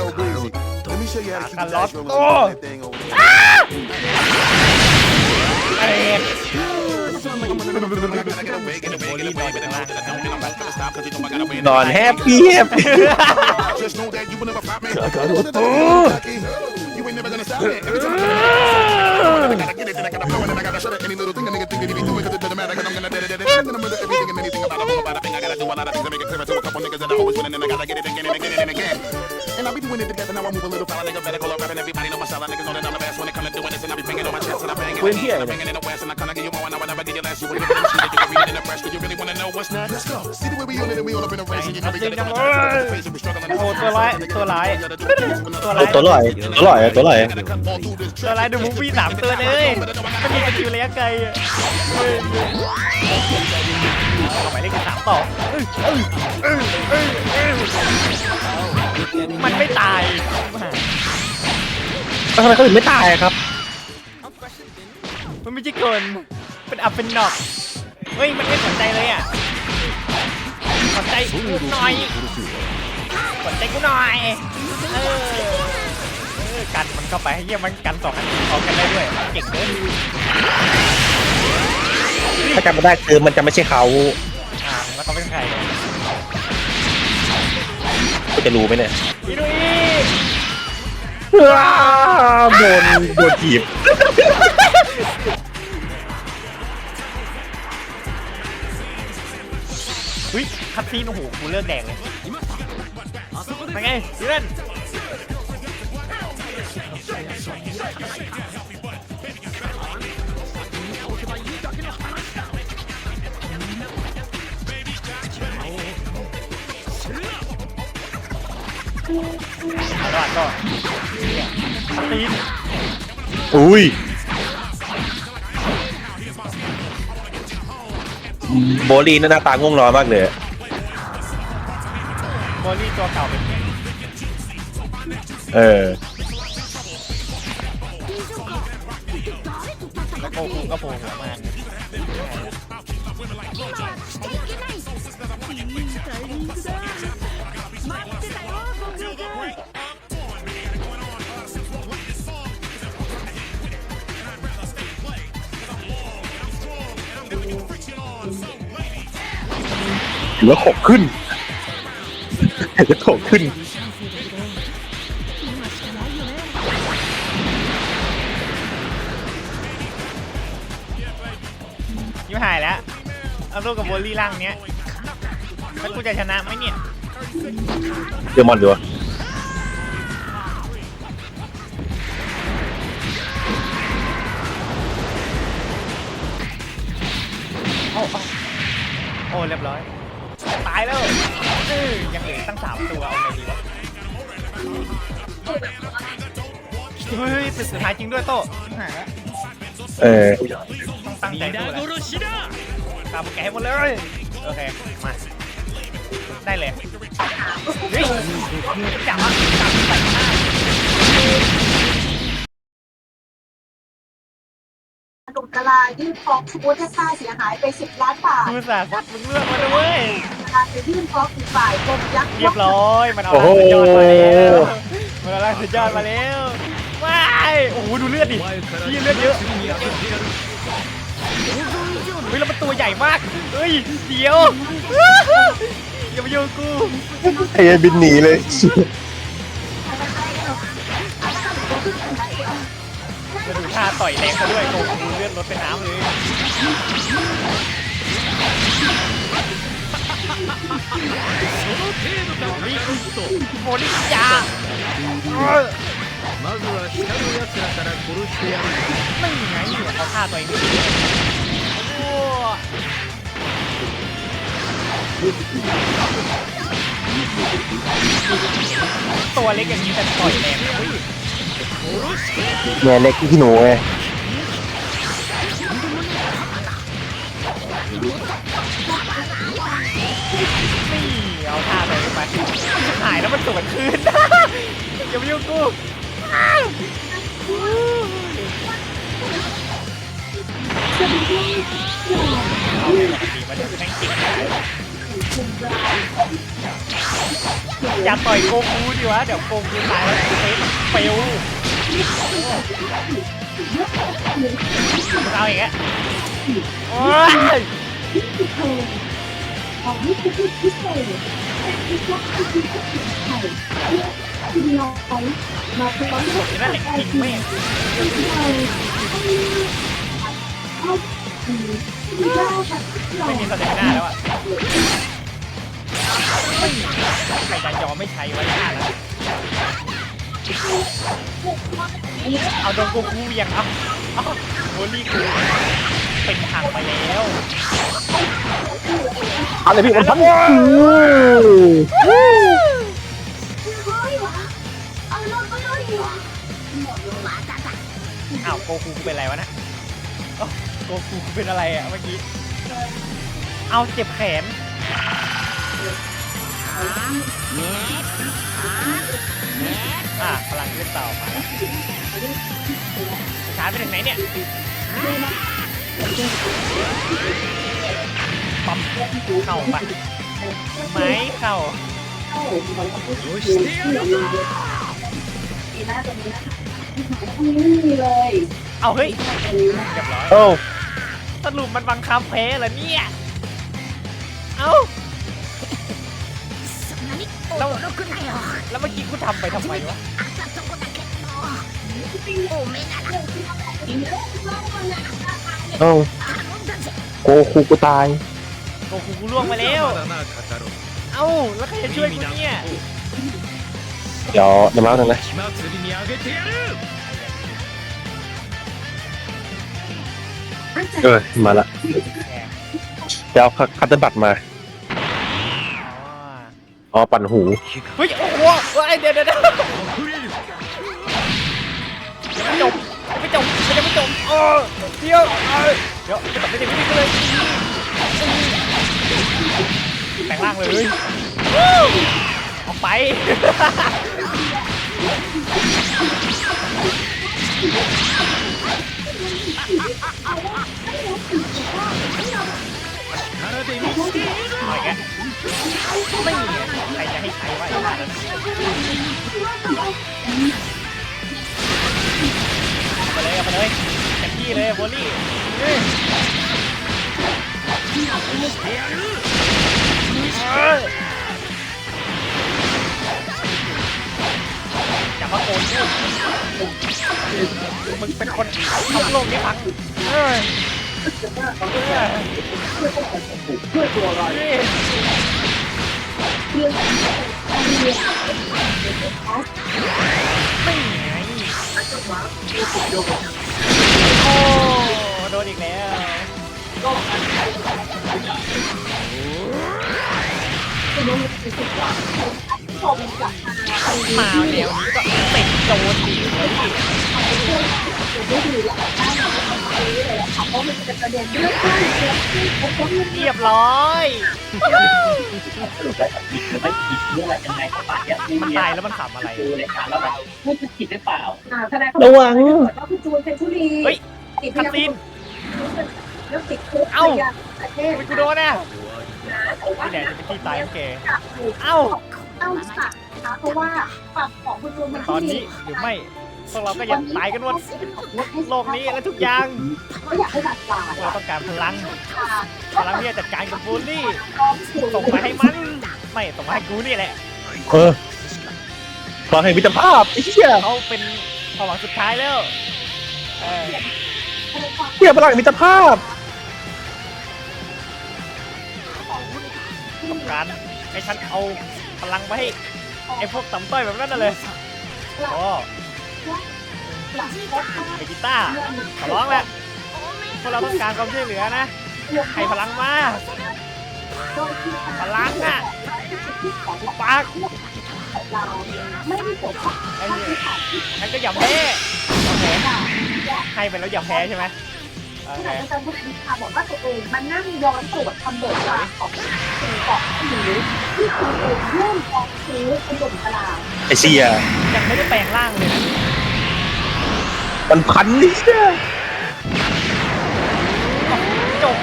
Yo, Breezy, let me show you how to keep the dice rolling Carlotto. on that thing over there. นอนแฮปปี้แฮปปี้ Just know that you will never find me. You ain't never gonna stop it. Every time I gotta get it, then I gotta blow it, then I gotta shut it. Any little thing a nigga think that he be doing, 'cause it doesn't matter, 'cause I'm gonna dead it, dead it, and I'm murder everything and anything about it. I'm about a thing. I gotta do a lot of things to make it clear to a couple niggas that I always win, and then I gotta get it again and again and again. And I be doing it together. Now I move a little foul, nigga. Better call up rapping. Everybody know my style. Niggas know that I'm the best when it come to doing this, and I be banging on my chest and I bang it. When here, I'm banging in the west, and I kinda give you more, and I will never give you less. You will never see that you can read it in the press. Do you really wanna know what's next? Let's go. See the way we on it, and we all up in a race, and you know we gotta go and try to face it. We struggling. โอ้ตัวร้ายตัวร้ายตัวร้ายตัวลอยตัวลอยตัวลอยตัวร้ายดูมูฟี่สามตัวเลยมันมีสกิลระยะไกลอะเฮ้ยเอาหมายเลขสามต่อเอ้ยเอ้ยเอ้ยเอ้ยเอ้ย มันไม่ตายทำไมเขาถึงไม่ตายอะครับ มันไม่ใช่คนเป็นอัพเป็นนอกเฮ้ยมันไม่สนใจเลยอะสนใจกูหน่อยสนใจกูหน่อยเออเออกันมันเข้าไปให้เยี่ยมันกันสองอันพร้อมกันได้ด้วยเก่งเกินถ้าจำไม่ได้คือมันจะไม่ใช่เขาอ่าแล้วเขาเป็นใคร ก็จะรู้ไหมเนี่ยพี่ดุยว้าวโดนโดนถีบอุ้ยคัดซีนโอ้โหกูเลือกแดงเลยเป็นไงเพื่อน เอาละก็เนี่ยคัดซีนอุ้ยโบลีนหน้าตาง่วงนอนมากเลยบอลลี่ตัวเก่าเป็นไงเออแล้วโกคูก็โผล่หัวมาห รือว่าขบขึ้นจะขบขึ้นยิ้มหายแล้ว เอาสู้กับบอลลี่ร่างเนี้ยแล้วกูจะชนะไหมเนี่ย เดมอนดีวะโอ้โอ้โอ้เรียบร้อยตายแล้วเออยังเหลือตั้งสามตัวเอาไงดีวะเฮ้ยสุดสุดท้ายจริงด้วยโต้หายแล้วเออต้องตั้งใจสู้แล้วตามพวกแกให้หมดเลย โอเค มา ได้เลยเฮ้ยจับอะจับใส่หน้ากลุ่มกลายื่นฟ้องสมมติค่าเสียหายไป 10 ล้านบาท คือสาสัตว์มึงเลือกมาด้วย กลาจะยื่นฟ้องอีกฝ่ายกรมยักษ์เรียบร้อย มันเอาโอ้โหล่างสุดยอดมาแล้วมันเอาล่างสุดยอดมาแล้วว้ายโอ้โหดูเลือดดิพี่เลือดเยอะเฮ้ยแล้วมันตัวใหญ่มากเฮ้ยเดี๋ยวอย่ามาโยงกูไอ้บินหนีเลยจะดูท่าต่อยแรงเขาด้วยโอ้โหเลือดลดไปน้ำเลย นี่โมลิยาเออ まずは下の奴らから殺してやる ไม่ไงหัวเขาฆ่าตัวเองโอ้ตัวเล็กอย่างนี้แต่ต่อยแรงนะเว้ย เนี่ยเล็กที่หนูไง ายแล้วมันสวนคืน อย่ามายุ่งกูอ้าวเอาเลยดีมันแม่งจริงอย่าต่อยโกคูดิวะ เดี๋ยวโกคูตายแล้วเฟสเฟลมึงเอาอย่างเงี้ยโอ้ย ของนี่คือพิเศษ เศษไทยที่น้อยมาพร้อมกับเดี๋ยวนั่นแหละจริงแม่งไม่มีสเตมิน่าแล้วอะไม่ใครจะยอมไม่ใช้ไว้หน้าแล้วเอาโดนโกคูยังเอาเอาโฮลี่กูเป็น อะไรพี่มันพันอ้าวโกคูกูเป็นอะไรวะนะเอ้าโกคูกูเป็นอะไรอะเมื่อกี้ เอาเจ็บแขน อะพลังเลือดเต่ามาแล้วชาร์จไปถึงไหนเนี่ย ปั๊มเข่าไปไม้เข่าดูสิเลยเอาเฮ้ยเรียบร้อยโอ้สรุปมันบังคับแพ้เหรอเนี่ย เอ้าแล้วแล้วเมื่อกี้กูทำไปทำไมวะโอ้กูกูตาย โอ้โหกูล่วงมาแล้ว เอาแล้วใครจะช่วยกูเนี่ยเดี๋ยวน้ำม้มาหนึ่งนะเออมาละเดี๋ยวเอาคัตเตอร์บัตมาอ๋อปั่นหู เฮ้ย โอ้โหเฮ้เดี๋ยวเดี๋ยวไม่จบไม่จบไม่จบมเออเดี๋ยวเออเดี๋ยวไม่จบไม่จบไม่จบเลย แปลงร่างเลยออกไปอะไรแกไม่มีใครจะให้ใครวไปเลยไปเลยแต็มที่เลยโบลี่ อย่ามาโกนกูมึงเป็นคนทำโลกนี้พังเอ้ยเอ้ยเอ้ยไม่ไงโอ้โดนอีกแล้ว มาเดี๋ยวนี้ก็ติดโดนดีเลยเรียบร้อยมันตายแล้วมันขำอะไรระวังก็คือจูนเพชรบุรีเฮ้ยติดคัตซีน แล้วติดคุกเอ้า ประเทศทำไมกูโดนอะนี่แหละจะเป็นที่ตายของแกเอ้า เอ้าสัตว์นะเพราะว่าฝั่งของคุณจูนเพชรตบุอนรีนี้หรือไม่พวกเราก็ยังตายกันหมดโลกนี้และทุกอย่างก็อยากให้ตัดปาพวกเราต้องการพลัง พลังที่จะจัดการกับบูลลี่ ส่ส่งงไปมาให้ให้มัน ไม่ส่งมาให้กูนี่แหละ เออพลังแห่งมิตรภาพไอ้เหี้ยเขาเป็นความหวังสุดท้ายแล้ว เออเหี้ยพลังแห่งมิตรภาพ การให้ฉันเอาพลังไปให้ไอ้พวกต่ำต้อยแบบนั้นน่ะเลยโอ้ไอ้กีตาร์ขอร้องแหละพวกเราต้องการความช่วยเหลือนะให้พลังมาพลังอะปากไม่ได้ปกป้องไอ้เนี่ยงั้นก็อย่าแพ้อย่าแพ้ให้ไปแล้วอย่าแพ้ใช่ไหมโอเค อาจารย์พุทธิค่ะบอกว่าตัวเองมันนั่งย้อนตรวจคำเบิกบานของ คุณเกาะหรือที่ตัวเองเริ่มกองซื้อขนมกลาไอ้เสียยังไม่ได้แปลงร่างเลยนะมันพันนี่เหี้ยจบ